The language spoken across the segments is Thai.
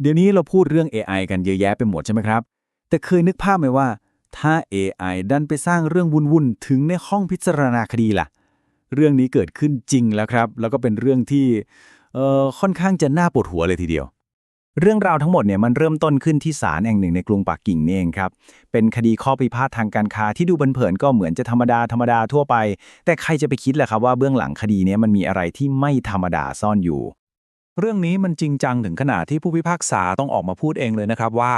เดี๋ยวนี้เราพูดเรื่อง AI กันเยอะแยะไปหมดใช่ไหมครับ แต่เคยนึกภาพไหมว่า ถ้า AI ดันไปสร้างเรื่องวุ่นๆ ถึงในห้องพิจารณาคดีล่ะ เรื่องนี้เกิดขึ้นจริงแล้วครับ แล้วก็เป็นเรื่องที่เอ่อค่อนข้างจะน่าปวดหัวเลยทีเดียว เรื่องราวทั้งหมดเนี่ยมันเริ่มต้นขึ้นที่ศาลแห่งหนึ่งในกรุงปักกิ่งนี่เองครับ เป็นคดีข้อพิพาททางการค้าที่ดูบันเผินก็เหมือนจะธรรมดาธรรมดาทั่วไป แต่ใครจะไปคิดล่ะครับว่าเบื้องหลังคดีเนี้มันมีอะไรที่ไม่ธรรมดาซ่อนอยู่ เรื่องนี้มันจริงจังถึงขนาดที่ผู้พิพากษาต้องออกมาพูดเองเลยนะครับว่า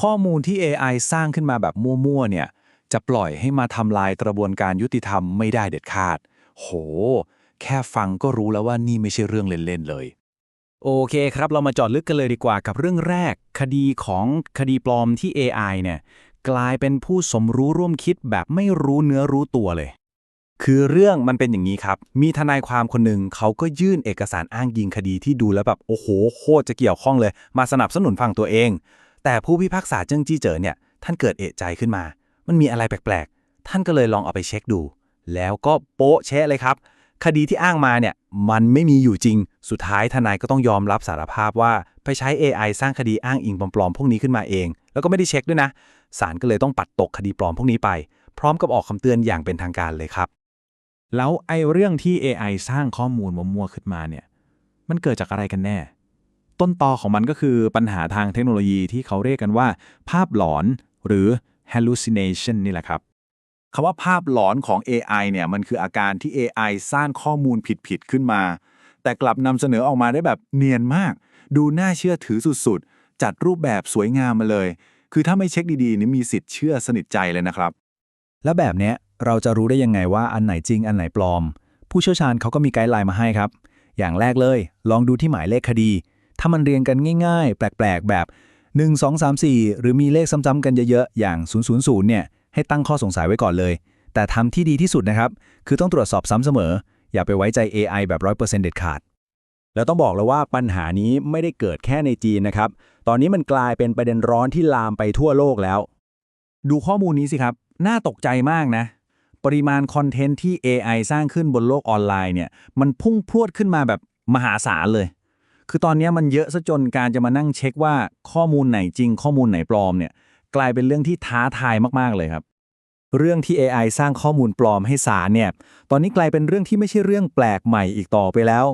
ข้อมูลที่ AI สร้างขึ้นมาแบบมั่วๆเนี่ยจะปล่อยให้มาทำลายกระบวนการยุติธรรมไม่ได้เด็ดขาด โห แค่ฟังก็รู้แล้วว่านี่ไม่ใช่เรื่องเล่นๆเลย โอเคครับ เรามาจอดลึกกันเลยดีกว่ากับเรื่องแรก คดีของคดีปลอมที่ AI เนี่ยกลายเป็นผู้สมรู้ร่วมคิดแบบไม่รู้เนื้อรู้ตัวเลย คือเรื่องมันเป็นอย่างนี้ครับ มีทนายความคนหนึ่งเขาก็ยื่นเอกสารอ้างยิงคดีที่ดูแล้วแบบโอ้โหโคตรจะเกี่ยวข้องเลย มาสนับสนุนฝั่งตัวเอง แต่ผู้พิพากษาเจิ้งจี้เจ๋อเนี่ย ท่านเกิดเอะใจขึ้นมา มันมีอะไรแปลกๆ ท่านก็เลยลองเอาไปเช็คดู แล้วก็โป๊ะแชะเลยครับ คดีที่อ้างมาเนี่ยมันไม่มีอยู่จริง สุดท้ายทนายก็ต้องยอมรับสารภาพว่าไปใช้ AI สร้างคดีอ้างอิงปลอมๆพวกนี้ขึ้นมาเอง แล้วก็ไม่ได้เช็คด้วยนะศาลก็เลยต้องปัดตกคดีปลอมพวกนี้ไป พร้อมกับออกคำเตือนอย่างเป็นทางการเลยครับ แล้วไอ้เรื่องที่ AI สร้างข้อมูลมั่วๆขึ้นมาเนี่ย มันเกิดจากอะไรกันแน่ ต้นตอของมันก็คือปัญหาทางเทคโนโลยีที่เขาเรียกกันว่า ภาพหลอนหรือ hallucination นี่แหละครับคำว่าภาพหลอนของ AI เนี่ยมันคืออาการที่ AI สร้างข้อมูลผิดๆขึ้นมา แต่กลับนำเสนอออกมาได้แบบเนียนมาก ดูน่าเชื่อถือสุดๆ จัดรูปแบบสวยงามมาเลย คือถ้าไม่เช็คดีๆนี่มีสิทธิ์เชื่อสนิทใจเลยนะครับ แล้วแบบเนี้ยเราจะรู้ได้ยังไงว่าอันไหนจริงอันไหนปลอม ผู้เชี่ยวชาญเขาก็มีไกด์ไลน์มาให้ครับ อย่างแรกเลย ลองดูที่หมายเลขคดี ถ้ามันเรียงกันง่าย ๆ แปลกๆ แบบ 1 2 3 4 หรือมีเลขซ้ำๆกันเยอะๆ อย่าง 000 เนี่ย ให้ตั้งข้อสงสัยไว้ก่อนเลย แต่ทำที่ดีที่สุดนะครับ คือต้องตรวจสอบซ้ำเสมอ อย่าไปไว้ใจ AI แบบ 100%เด็ดขาด แล้วต้องบอกเลยว่าปัญหานี้ไม่ได้เกิดแค่ในจีนนะครับ ตอนนี้มันกลายเป็นประเด็นร้อนที่ลามไปทั่วโลกแล้ว ดูข้อมูลนี้สิครับ น่าตกใจมากนะ ปริมาณคอนเทนต์ที่ AI สร้างขึ้นบนโลกออนไลน์เนี่ยมันพุ่งพรวดขึ้นมาแบบมหาศาลเลย คือตอนนี้มันเยอะซะจนการจะมานั่งเช็คว่าข้อมูลไหนจริง ข้อมูลไหนปลอมเนี่ยกลายเป็นเรื่องที่ท้าทายมากๆเลยครับ เรื่องที่ AI สร้างข้อมูลปลอมให้ศาลเนี่ยตอนนี้กลายเป็นเรื่องที่ไม่ใช่เรื่องแปลกใหม่อีกต่อไปแล้ว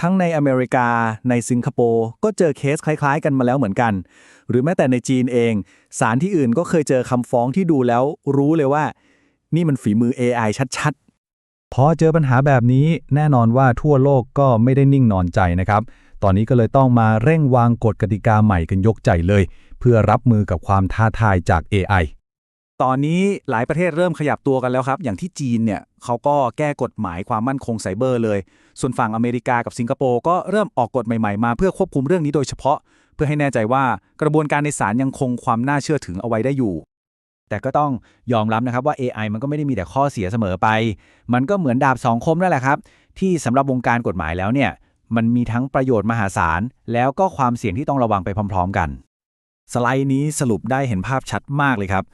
ทั้งในอเมริกา ในสิงคโปร์ก็เจอเคสคล้าย ๆ กันมาแล้วเหมือนกัน หรือแม้แต่ในจีนเองศาลที่อื่นก็เคยเจอคำฟ้องที่ดูแล้ว รู้เลยว่า นี่มันฝีมือ AI ชัดๆ พอเจอปัญหาแบบนี้แน่นอนว่าทั่วโลกก็ไม่ได้นิ่งนอนใจนะครับ ตอนนี้ก็เลยต้องมาเร่งวางกฎกติกาใหม่กันยกใจเลย เพื่อรับมือกับความท้าทายจาก AI ตอนนี้หลายประเทศเริ่มขยับตัวกันแล้วครับ อย่างที่จีนเนี่ยเขาก็แก้กฎหมายความมั่นคงไซเบอร์เลย ส่วนฝั่งอเมริกากับสิงคโปร์ก็เริ่มออกกฎใหม่ๆมาเพื่อควบคุมเรื่องนี้โดยเฉพาะ เพื่อให้แน่ใจว่ากระบวนการในศาลยังคงความน่าเชื่อถือเอาไว้ได้อยู่ แต่ก็ต้องยอมรับนะครับว่า AI มันก็ไม่ได้มีแต่ข้อเสียเสมอไป มันก็เหมือนดาบสองคมนั่นแหละครับ ที่สำหรับวงการกฎหมายแล้วเนี่ยมันมีทั้งประโยชน์มหาศาล แล้วก็ความเสี่ยงที่ต้องระวังไปพร้อม ๆ กัน สไลด์นี้สรุปได้เห็นภาพชัดมากเลยครับ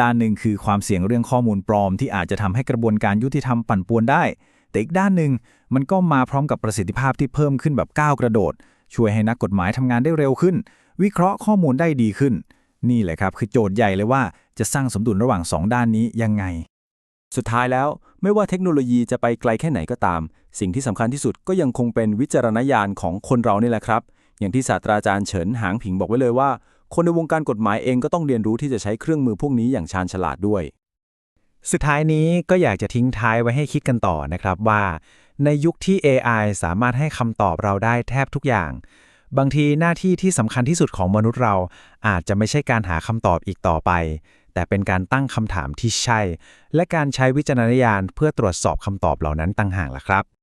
ด้านหนึ่งคือความเสี่ยงเรื่องข้อมูลปลอม ที่อาจจะทำให้กระบวนการยุติธรรมปั่นป่วนได้ แต่อีกด้านหนึ่งมันก็มาพร้อมกับประสิทธิภาพที่เพิ่มขึ้นแบบก้าวกระโดด ช่วยให้นักกฎหมายทำงานได้เร็วขึ้น วิเคราะห์ข้อมูลได้ดีขึ้น นี่แหละครับคือโจทย์ใหญ่เลยว่าจะสร้างสมดุลระหว่างสองด้านนี้ยังไง สุดท้ายแล้วไม่ว่าเทคโนโลยีจะไปไกลแค่ไหนก็ตาม สิ่งที่สำคัญที่สุดก็ยังคงเป็นวิจารณญาณของคนเรานี่แหละครับ อย่างที่ศาสตราจารย์เฉินหางผิงบอกไว้เลยว่า คนในวงการกฎหมายเองก็ต้องเรียนรู้ที่จะใช้เครื่องมือพวกนี้อย่างชาญฉลาดด้วย สุดท้ายนี้ก็อยากจะทิ้งท้ายไว้ให้คิดกันต่อนะครับว่า ในยุคที่ AI สามารถให้คำตอบเราได้แทบทุกอย่าง บางทีหน้าที่ที่สำคัญที่สุดของมนุษย์เรา อาจจะไม่ใช่การหาคำตอบอีกต่อไป แต่เป็นการตั้งคำถามที่ใช่ และการใช้วิจารณญาณเพื่อตรวจสอบคำตอบเหล่านั้นต่างหากล่ะครับ